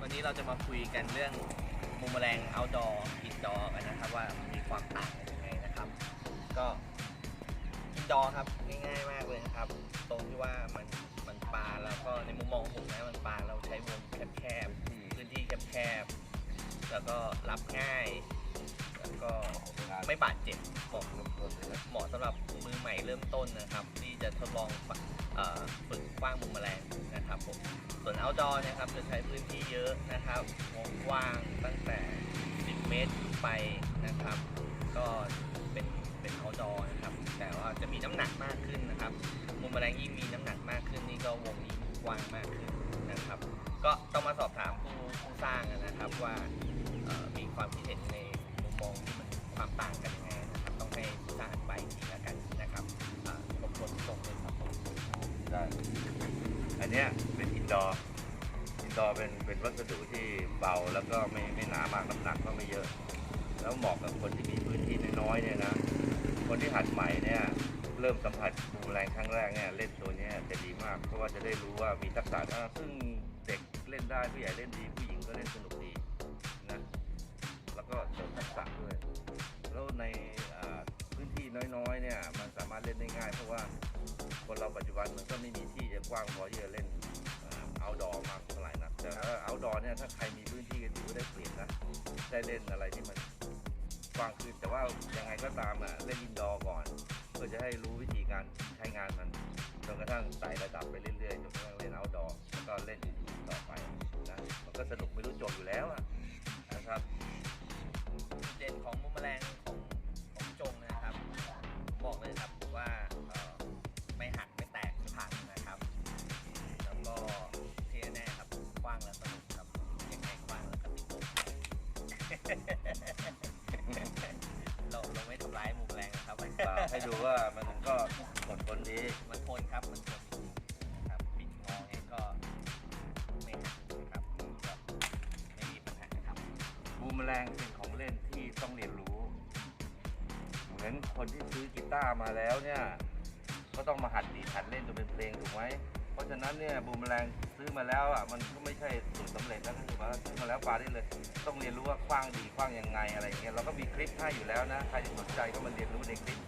วันนี้เราจะมาคุยกันเรื่องมุมแมลง outdoor indoor กันนะครับว่ามีความต่างกันยังไงนะครับ ก็ indoor ครับง่ายๆมากเลยนะครับ ตรงที่ว่ามันมันปลาแล้วก็ในมุมมองของผมนะมันปลาเราใช้วงแคบๆพื้นที่แคบๆแล้วก็รับง่าย แล้วก็ไม่บาดเจ็บเหมาะเหมาะสำหรับ หม่เริ่มต้นนะครับ ที่จะทดลองฝึกกว้างมุมแมลงนะครับผมส่วน outdoor เนะครับจะใช้พื้นที่เยอะนะครับวงกว้างตั้งแต่ 10 เมตรไปนะครับ ก็เป็นเป็น outdoor นะครับ แต่ว่าจะมีน้ำหนักมากขึ้นนะครับมุมแมลงยิ่งมีน้ำหนักมากขึ้นนี่ก็วงยิ่งกว้างมากขึ้นนะครับ ก็ต้องมาสอบถามผู้ผู้สร้างนะครับว่ามี อันเนี้ยเป็นอินดอร์อินดอร์เป็นเป็นวัสดุที่เบาแล้วก็ไม่ไม่หนามากน้ำหนักก็ไม่เยอะ แล้วเหมาะกับคนที่มีพื้นที่น้อยๆเนี่ยนะ คนที่หัดใหม่เนี่ยเริ่มสัมผัสบูแรงครั้งแรกเนี่ยเล่นตัวเนี้ยจะดีมาก เพราะว่าจะได้รู้ว่ามีทักษะอ่าซึ่งเด็กเล่นได้ผู้ใหญ่เล่นดีผู้หญิงก็เล่นสนุกดีนะแล้วก็เสริมทักษะด้วย แล้วในพื้นที่น้อยๆเนี่ยมันสามารถเล่นได้ง่ายเพราะว่า คนเราปัจจุบันมันก็ไม่มีที่จะกว้างพอที่จะเล่นเอาดอมากเท่าไหร่นะแต่เอาดอเนี่ยถ้าใครมีพื้นที่กันอยู่ก็ได้เปรียบนะได้เล่นอะไรที่มันกว้างขึ้นแต่ว่ายังไงก็ตามอะเล่นอินดอร์ก่อนเพื่อจะให้รู้วิธีการใช้งานมันจนกระทั่งไต่ระดับไปเรื่อยๆจนกระทั่งเล่นเอาดอแล้วก็เล่นอื่นๆต่อไปนะมันก็สนุกไม่รู้จบอยู่แล้วอะนะครับเด่นของมุมแมลง เปล่าให้ดูว่ามันก็อดคนดีมันทนครับมันทนจริงๆครับปิดงอเองก็ไม่หักนะครับก็ไม่มีปัญหาครับบูมแมลงเป็นของเล่นที่ต้องเรียนรู้ เหมือนคนที่ซื้อกีตาร์มาแล้วเนี่ย ก็ต้องมาหัดดีดหัดเล่นจนเป็นเพลงถูกไหม เพราะฉะนั้นเนี่ยบูมแมลงซื้อมาแล้วอะมันก็ไม่ใช่สูตรสำเร็จแล้วก็คือว่าซื้อมาแล้วปาได้เลย ต้องเรียนรู้ว่าคว้างดีคว้างยังไงอะไรอย่างเงี้ยเราก็มีคลิปให้อยู่แล้วนะใครที่สนใจก็มาเรียนรู้ในคลิป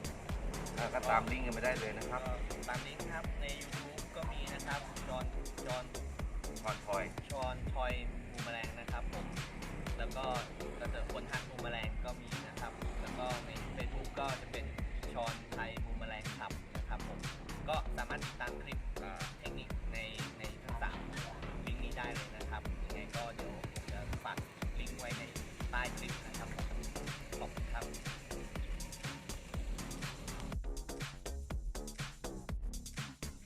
อ่าก็ตามลิงก์กันไปได้เลยนะครับก็ตามลิงก์ครับใน YouTube ก็มีนะครับจอนจอนคอนทอยชอนทอยมูแมลงนะครับผมแล้วก็ถ้าเกิดคนทักมูแมลงก็มีนะครับ แล้วก็ใน Facebook ก็จะเป็นชอนไทยมูแมลงครับนะครับผมก็สามารถติดตามคลิปอ่า